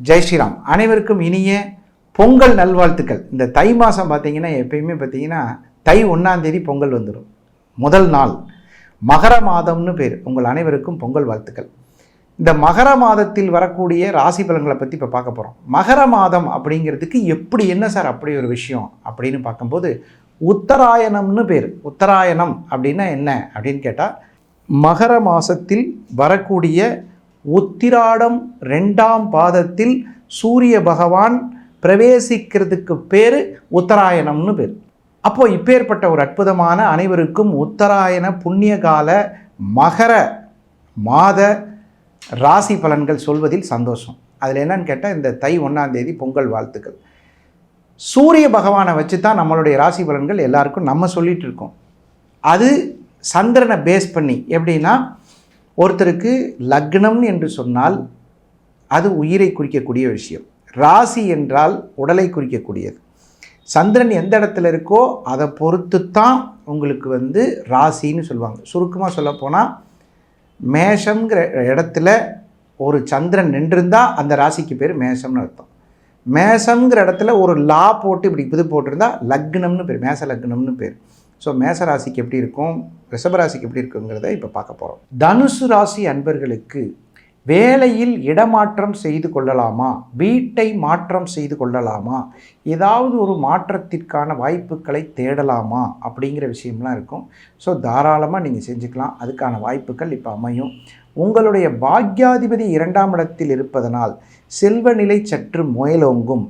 ஜெய் ஸ்ரீராம். அனைவருக்கும் இனிய பொங்கல் நல்வாழ்த்துக்கள். இந்த தை மாதம் பார்த்தீங்கன்னா எப்பயுமே பார்த்தீங்கன்னா தை ஒன்றாந்தேதி பொங்கல் வந்துடும் முதல் நாள். மகர மாதம்னு பேர். உங்கள் அனைவருக்கும் பொங்கல் வாழ்த்துக்கள். இந்த மகர மாதத்தில் வரக்கூடிய ராசி பலன்களை பற்றி இப்போ பார்க்க போகிறோம் மகர மாதம் அப்படிங்கிறதுக்கு எப்படி என்ன சார் அப்படி ஒரு விஷயம் அப்படின்னு பார்க்கும்போது உத்தராயணம்னு பேர். உத்தராயணம் அப்படின்னா என்ன அப்படின்னு கேட்டால் மகர மாதத்தில் வரக்கூடிய உத்திராடம் ரெண்டாம் பாதத்தில் சூரிய பகவான் பிரவேசிக்கிறதுக்கு பேர் உத்தராயணம்னு பேர். அப்போ இப்பேற்பட்ட ஒரு அற்புதமான அனைவருக்கும் உத்தராயண புண்ணிய கால மகர மாத ராசி பலன்கள் சொல்வதில் சந்தோஷம். அதில் என்னன்னு கேட்டால் இந்த தை ஒன்றாம் தேதி பொங்கல் வாழ்த்துக்கள். சூரிய பகவானை வச்சு தான் நம்மளுடைய ராசி பலன்கள் எல்லாருக்கும் நம்ம சொல்லிகிட்டு இருக்கோம். அது சந்திரனை பேஸ் பண்ணி எப்படின்னா ஒருத்தருக்கு லக்னம் என்று சொன்னால் அது உயிரை குறிக்கக்கூடிய விஷயம். ராசி என்றால் உடலை குறிக்கக்கூடியது. சந்திரன் எந்த இடத்துல இருக்கோ அதை பொறுத்து தான் உங்களுக்கு வந்து ராசின்னு சொல்லுவாங்க. சுருக்கமாக சொல்லப்போனால் மேஷங்கிற இடத்துல ஒரு சந்திரன் நின்றிருந்தால் அந்த ராசிக்கு பேர் மேஷம்னு அர்த்தம். மேஷங்கிற இடத்துல ஒரு லா போட்டு இப்படி இது போட்டிருந்தா லக்னம்னு பேர் மேச லக்னம்னு பேர். ஸோ மேச ராசிக்கு எப்படி இருக்கும்? ரிஷபராசிக்கு எப்படி இருக்குங்கிறத இப்போ பார்க்க போகிறோம் தனுசு ராசி அன்பர்களுக்கு வேலையில் இடமாற்றம் செய்து கொள்ளலாமா? வீட்டை மாற்றம் செய்து கொள்ளலாமா? ஏதாவது ஒரு மாற்றத்திற்கான வாய்ப்புகளை தேடலாமா? அப்படிங்கிற விஷயம்லாம் இருக்கும். ஸோ தாராளமாக நீங்கள் செஞ்சுக்கலாம். அதுக்கான வாய்ப்புகள் இப்போ அமையும். உங்களுடைய பாக்யாதிபதி இரண்டாம் இடத்தில் இருப்பதனால் செல்வநிலை சற்று முயலோங்கும்.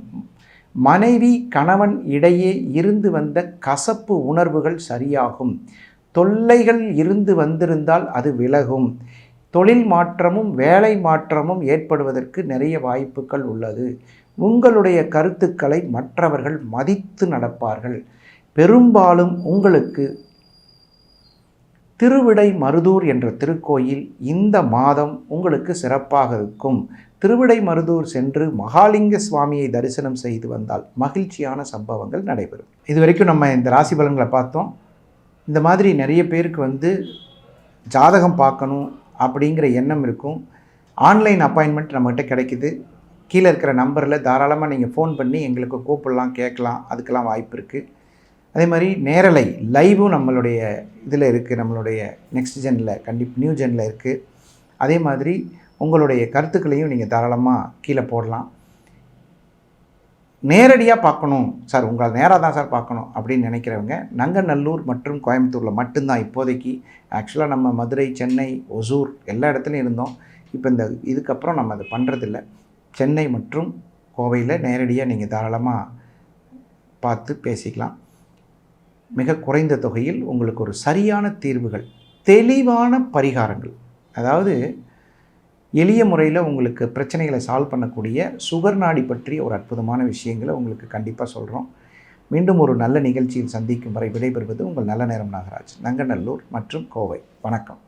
மனைவி கணவன் இடையே இருந்து வந்த கசப்பு உணர்வுகள் சரியாகும். தொல்லைகள் இருந்து வந்திருந்தால் அது விலகும். தொழில் மாற்றமும் வேலை மாற்றமும் ஏற்படுவதற்கு நிறைய வாய்ப்புகள் உள்ளது. உங்களுடைய கருத்துக்களை மற்றவர்கள் மதித்து நடப்பார்கள். பெரும்பாலும் உங்களுக்கு திருவிடை மருதூர் என்ற திருக்கோயில் இந்த மாதம் உங்களுக்கு சிறப்பாக இருக்கும். திருவிடை மருதூர் சென்று மகாலிங்க சுவாமியை தரிசனம் செய்து வந்தால் மகிழ்ச்சியான சம்பவங்கள் நடைபெறும். இது வரைக்கும் நம்ம இந்த ராசி பலன்களை பார்த்தோம். இந்த மாதிரி நிறைய பேருக்கு வந்து ஜாதகம் பார்க்கணும் அப்படிங்கிற எண்ணம் இருக்கும். ஆன்லைன் அப்பாயின்மெண்ட் நம்மகிட்ட கிடைக்குது. கீழே இருக்கிற நம்பரில் தாராளமாக நீங்கள் ஃபோன் பண்ணி எங்களுக்கு கூப்பிடலாம் கேட்கலாம் அதுக்கெல்லாம் வாய்ப்பு இருக்குது அதே மாதிரி நேரலை லைவும் நம்மளுடைய இதில் இருக்குது நம்மளுடைய நெக்ஸ்ட் ஜெனில் கண்டிப்பாக நியூ ஜெனில் இருக்குது அதே மாதிரி உங்களுடைய கருத்துக்களையும் நீங்கள் தாராளமாக கீழே போடலாம். நேரடியாக பார்க்கணும் சார் உங்களை நேராக தான் சார் பார்க்கணும் அப்படின்னு நினைக்கிறவங்க நங்கநல்லூர் மற்றும் கோயம்புத்தூரில் மட்டும்தான் இப்போதைக்கு. ஆக்சுவலாக நம்ம மதுரை சென்னை ஒசூர் எல்லா இடத்துலையும் இருந்தோம். இப்போ இந்த இதுக்கப்புறம் நம்ம அதை பண்ணுறதில்ல சென்னை மற்றும் கோவையில் நேரடியாக நீங்கள் தாராளமாக பார்த்து பேசிக்கலாம். மிக குறைந்த தொகையில் உங்களுக்கு ஒரு சரியான தீர்வுகள் தெளிவான பரிகாரங்கள். அதாவது எளிய முறையில் உங்களுக்கு பிரச்சனைகளை சால்வ் பண்ணக்கூடிய சுகர் நாடி பற்றிய ஒரு அற்புதமான விஷயங்களை உங்களுக்கு கண்டிப்பாக சொல்கிறோம் மீண்டும் ஒரு நல்ல நிகழ்ச்சியில் சந்திக்கும் வரை விடைபெறுவது உங்கள் நல்ல நேரம் நாகராஜ் நங்கநல்லூர் மற்றும் கோவை. வணக்கம்.